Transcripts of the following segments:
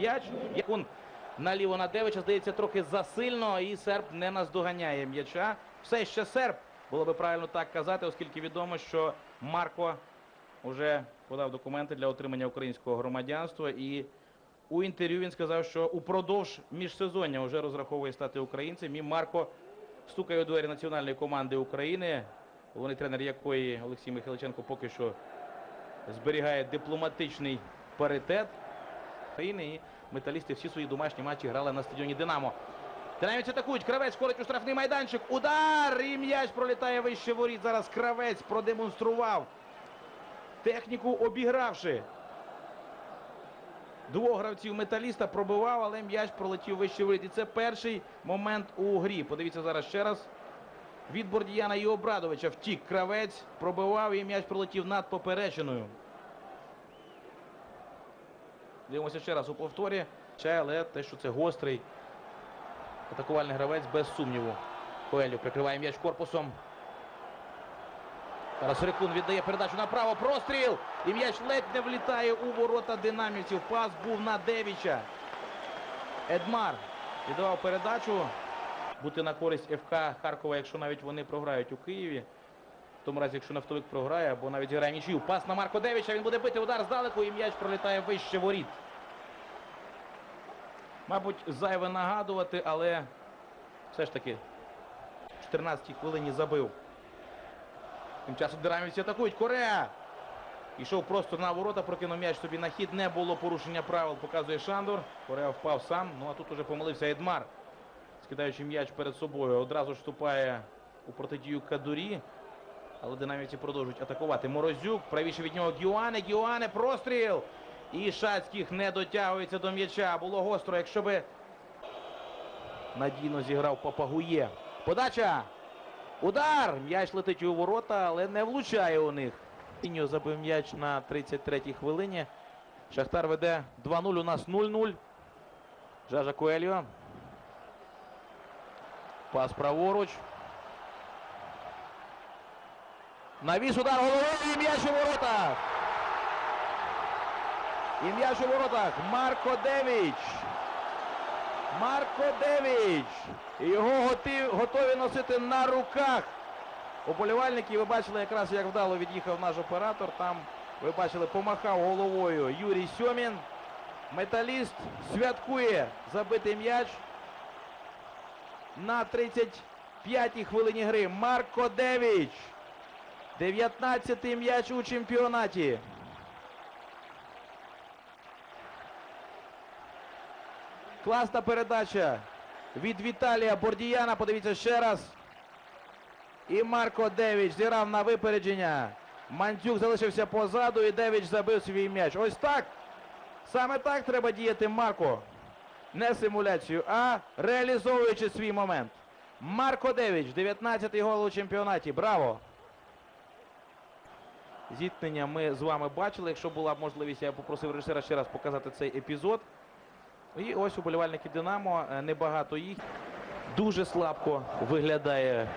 м'яч. Якун наліво на Девича, здається, трохи засильно, і серб не наздоганяє м'яча. Все ще серб, було би правильно так казати, оскільки відомо, що Марко вже подав документи для отримання українського громадянства. І у інтерв'ю він сказав, що упродовж міжсезоння вже розраховує стати українцем. І Марко стукає у двері національної команди України, головний тренер якої Олексій Михайличенко поки що зберігає дипломатичний паритет України. І металісти всі свої домашні матчі грали на стадіоні Динамо. Динамівці атакують. Кравець ходить у штрафний майданчик. Удар! І м'яч пролітає вище воріт. Зараз Кравець продемонстрував техніку, обігравши. Двох гравців металіста пробивав, але м'яч пролетів вище воріт. І це перший момент у грі. Подивіться зараз ще раз. Від Бордіяна і Обрадовича втік кравець, пробивав і м'яч пролетів над поперечиною. Дивимося ще раз у повторі. Чай, але те, що це гострий атакувальний гравець, без сумніву. Коелю прикриває м'яч корпусом. Зараз Рекун віддає передачу направо. Простріл! І м'яч ледь не влітає у ворота динамівців. Пас був на Девіча. Едмар віддавав передачу. Бути на користь ФК Харкова, якщо навіть вони програють у Києві. В тому разі, якщо нафтовик програє, або навіть зіграє нічию. Пас на Марко Девіча. Він буде бити удар здалеку і м'яч пролітає вище воріт. Мабуть, зайве нагадувати, але все ж таки в 14-й хвилині забив. Тим часом динамівці атакують. Корея! Ішов просто на ворота, прокинув м'яч собі на хід. Не було порушення правил, показує Шандор. Корея впав сам. Ну а тут уже помилився Едмар. Скидаючи м'яч перед собою. Одразу вступає у протидію Кадурі. Але динамівці продовжують атакувати. Морозюк. Правіше від нього Гіоане. Гіоане. Простріл. І Шацьких не дотягується до м'яча. Було гостро, якщо би надійно зіграв Папагує. Подача. Удар! М'яч летить у ворота, але не влучає у них. Іньо забив м'яч на 33-й хвилині. Шахтар веде 2-0. У нас 0-0. Жажа Коельо. Пас праворуч. Навіс удар головою і м'яч у воротах. І м'яч у воротах. Марко Девіч. Марко Девіч. Його готи- готові носити на руках. Уболівальники, ви бачили якраз, як вдало від'їхав наш оператор. Там, ви бачили, помахав головою Юрій Сьомін. Металіст святкує забитий м'яч. На 35-й хвилині гри. Марко Девіч. 19-й м'яч у чемпіонаті. Класна передача від Віталія Бордіяна. Подивіться ще раз. І Марко Девіч зіграв на випередження. Мандзюк залишився позаду і Девіч забив свій м'яч. Ось так. Саме так треба діяти Марко. Не симуляцію, а реалізовуючи свій момент. Марко Девіч, 19-й гол у чемпіонаті. Браво! Зіткнення ми з вами бачили. Якщо була можливість, я попросив режисера ще раз показати цей епізод. І ось уболівальники Динамо, е, небагато їх. Дуже слабко виглядає.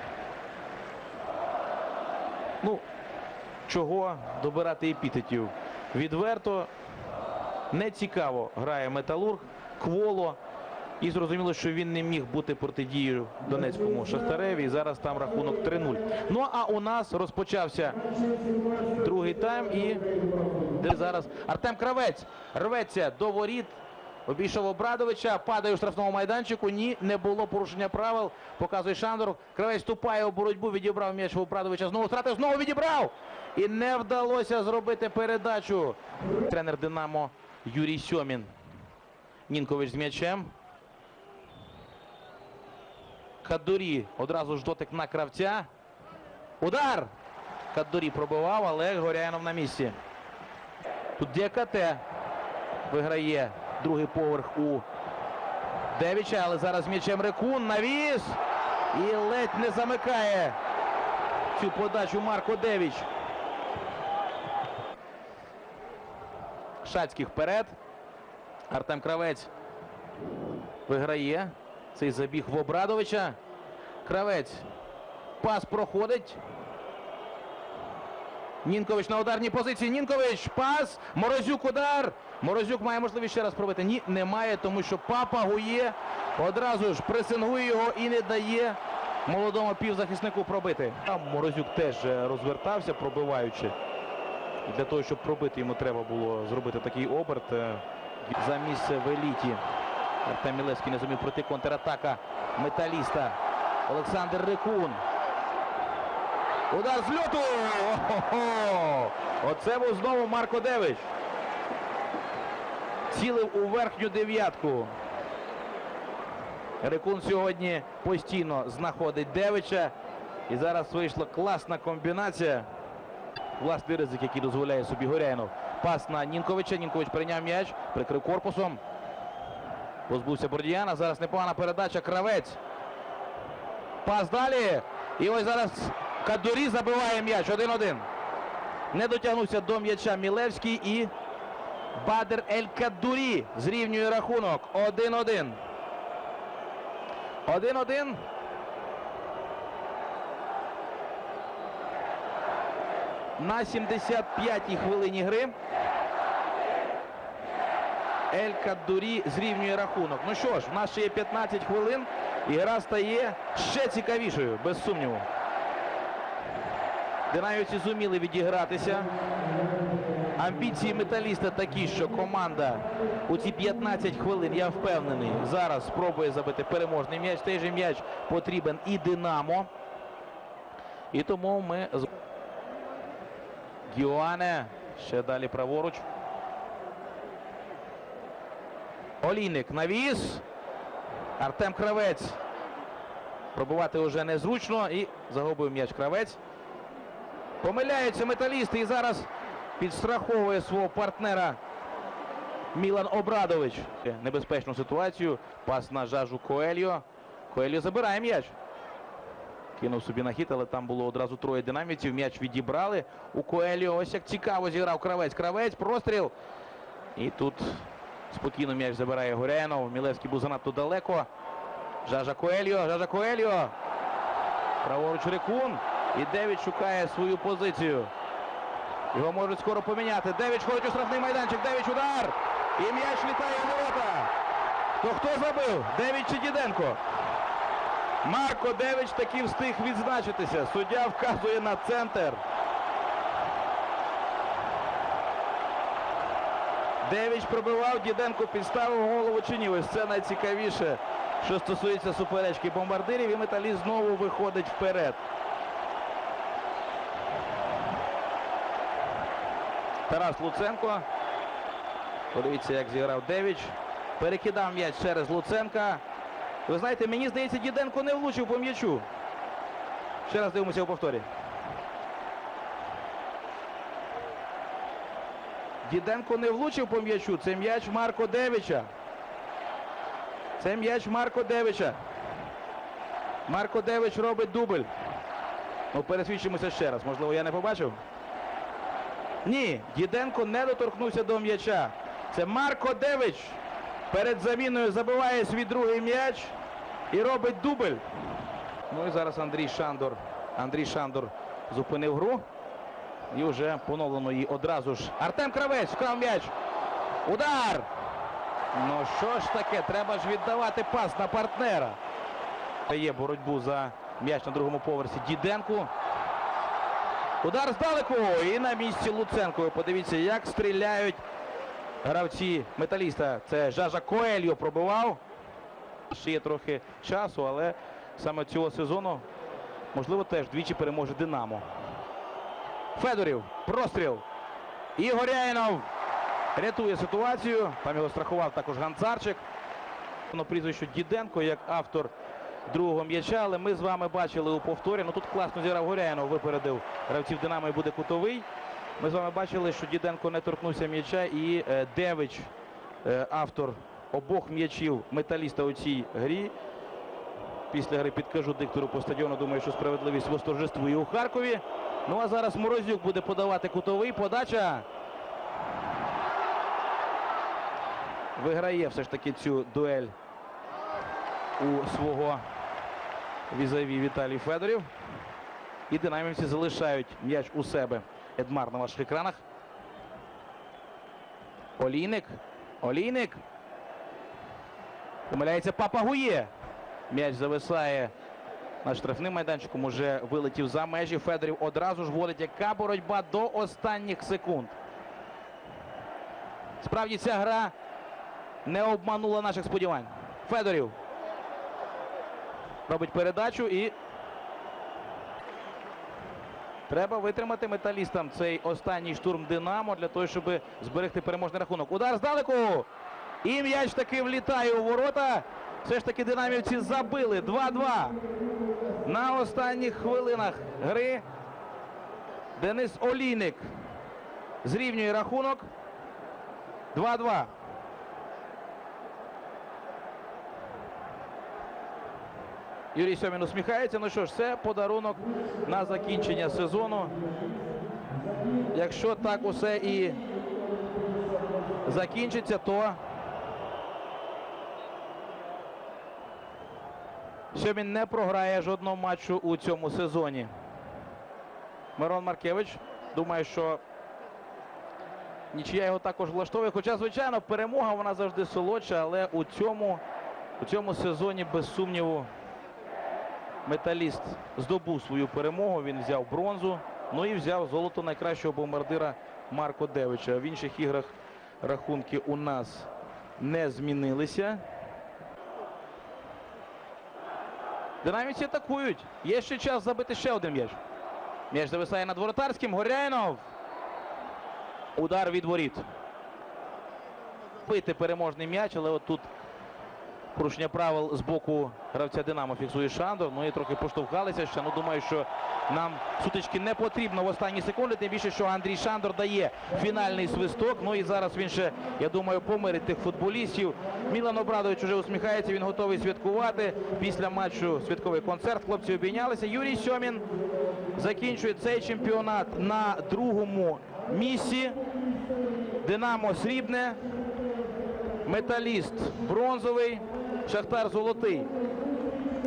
Ну, чого добирати епітетів? Відверто не цікаво грає Металург, Кволо. І зрозуміло, що він не міг бути протидією Донецькому Шахтареві. І зараз там рахунок 3-0. Ну а у нас розпочався другий тайм. І де зараз Артем Кравець рветься до воріт. Обійшов Обрадовича, падає у штрафному майданчику. Ні, не було порушення правил. Показує Шандор. Кравець вступає у боротьбу, відібрав м'яч у Обрадовича. Знову втратив, знову відібрав. І не вдалося зробити передачу. Тренер Динамо Юрій Сьомін. Нінкович з м'ячем. Кадурі одразу ж дотик на кравця. Удар! Кадурі пробивав, але Горяєнов на місці. Тут Діакате виграє другий поверх у Девіча, але зараз м'ячем Рекун навіс і ледь не замикає цю подачу Марко Девіч. Шацький вперед. Артем Кравець виграє цей забіг в Обрадовича. Кравець. Пас проходить. Нінкович на ударній позиції. Нінкович, пас. Морозюк удар. Морозюк має можливість ще раз пробити. Ні, немає, тому що папа Гує одразу ж пресингує його і не дає молодому півзахиснику пробити. Там Морозюк теж е, розвертався, пробиваючи. І для того, щоб пробити, йому треба було зробити такий оберт е, за місце в еліті. Артем Мілевський не зумів пройти контратака металіста. Олександр Рикун. Удар з льоту! О-хо-хо! Оце був знову Марко Девич. Цілив у верхню дев'ятку. Рикун сьогодні постійно знаходить Девича. І зараз вийшла класна комбінація. Власний ризик, який дозволяє собі Горяйнов. Пас на Нінковича. Нінкович прийняв м'яч, прикрив корпусом. Позбувся Бордіяна. Зараз непогана передача. Кравець. Пас далі. І ось зараз Кадурі забиває м'яч. 1-1. Не дотягнувся до м'яча Мілевський і Бадер Ель Кадурі зрівнює рахунок. 1-1. 1-1. На 75-й хвилині гри. Ель Кадурі зрівнює рахунок. Ну що ж, в нас ще є 15 хвилин. І гра стає ще цікавішою, без сумніву. Динамівці зуміли відігратися. Амбіції металіста такі, що команда у ці 15 хвилин, я впевнений, зараз спробує забити переможний м'яч. Той же м'яч потрібен і Динамо. І тому ми Гіоане ще далі праворуч. Олійник навіс. Артем Кравець. Пробувати вже незручно і загубив м'яч Кравець. Помиляються металісти і зараз підстраховує свого партнера Мілан Обрадович. Небезпечну ситуацію. Пас на жажу Коельо. Коельо забирає м'яч. Кинув собі на хід, але там було одразу троє динамівців. М'яч відібрали. У Коельо ось як цікаво зіграв Кравець. Кравець, простріл. І тут спокійно м'яч забирає Горяєнов. Мілевський був занадто далеко. Жажа Коельо, Жажа Коельо. Праворуч Рекун. І Девід шукає свою позицію. Його можуть скоро поміняти. Девіч ходить у штрафний майданчик. Девіч удар. І м'яч літає в ворота. То хто забив? Девіч чи Діденко? Марко Девіч таки встиг відзначитися. Суддя вказує на центр. Девіч пробивав, Діденко підставив голову чи ні. Ось це найцікавіше, що стосується суперечки бомбардирів. І металіст знову виходить вперед. Тарас Луценко. Подивіться, як зіграв Девіч. Перекидав м'яч через Луценка. Ви знаєте, мені здається, Діденко не влучив по м'ячу. Ще раз дивимося у повторі. Діденко не влучив по м'ячу. Це м'яч Марко Девича. Це м'яч Марко Девича. Марко Девич робить дубль. Ну, пересвідчимося ще раз. Можливо, я не побачив. Ні, Діденко не доторкнувся до м'яча. Це Марко Девич перед заміною забиває свій другий м'яч і робить дубль. Ну і зараз Андрій Шандор. Андрій Шандор зупинив гру. І вже поновлено її одразу ж. Артем Кравець вкрав м'яч. Удар! Ну що ж таке, треба ж віддавати пас на партнера. Є боротьбу за м'яч на другому поверсі Діденку. Удар здалеку і на місці Луценко. Подивіться, як стріляють гравці металіста. Це Жажа Коельо пробивав. Ще є трохи часу, але саме цього сезону, можливо, теж двічі переможе Динамо. Федорів, простріл. І Горяйнов рятує ситуацію. Там його страхував також Ганцарчик. Воно прізвище Діденко як автор другого м'яча, але ми з вами бачили у повторі. Ну тут класно зіграв Горяйнов, випередив гравців Динамо і буде кутовий. Ми з вами бачили, що Діденко не торкнувся м'яча і е, Девич, е, автор обох м'ячів металіста у цій грі. Після гри підкажу диктору по стадіону. Думаю, що справедливість восторжествує у Харкові. Ну а зараз Морозюк буде подавати кутовий. Подача. Виграє все ж таки цю дуель у свого візаві Віталій Федорів. І динамівці залишають м'яч у себе Едмар на ваших екранах. Олійник. Олійник. Помиляється Папагує. М'яч зависає на штрафним майданчиком. Уже вилетів за межі. Федорів одразу ж вводить. Яка боротьба до останніх секунд. Справді ця гра не обманула наших сподівань. Федорів робить передачу і треба витримати металістам цей останній штурм Динамо для того, щоб зберегти переможний рахунок. Удар здалеку. І м'яч таки влітає у ворота. Все ж таки динамівці забили 2-2. На останніх хвилинах гри Денис Олійник зрівнює рахунок. 2-2. Юрій Сьомін усміхається. Ну що ж, це подарунок на закінчення сезону. Якщо так усе і закінчиться, то Сьомін не програє жодного матчу у цьому сезоні. Мирон Маркевич думає, що нічия його також влаштовує. Хоча, звичайно, перемога вона завжди солодша, але у цьому, у цьому сезоні, без сумніву, металіст здобув свою перемогу. Він взяв бронзу, ну і взяв золото найкращого бомбардира Марко Девича. В інших іграх рахунки у нас не змінилися. Динаміці атакують. Є ще час забити ще один м'яч. М'яч зависає над воротарським. Горяйнов. Удар від воріт. Бити переможний м'яч, але от порушення правил з боку гравця Динамо фіксує Шандор. Ну і трохи поштовхалися ще. Ну думаю, що нам сутички не потрібно в останні секунди. Тим більше, що Андрій Шандор дає фінальний свисток. Ну і зараз він ще, я думаю, помирить тих футболістів. Мілан Обрадович уже усміхається. Він готовий святкувати. Після матчу святковий концерт. Хлопці обійнялися. Юрій Сьомін закінчує цей чемпіонат на другому місці. Динамо срібне. Металіст бронзовий, Шахтар золотий.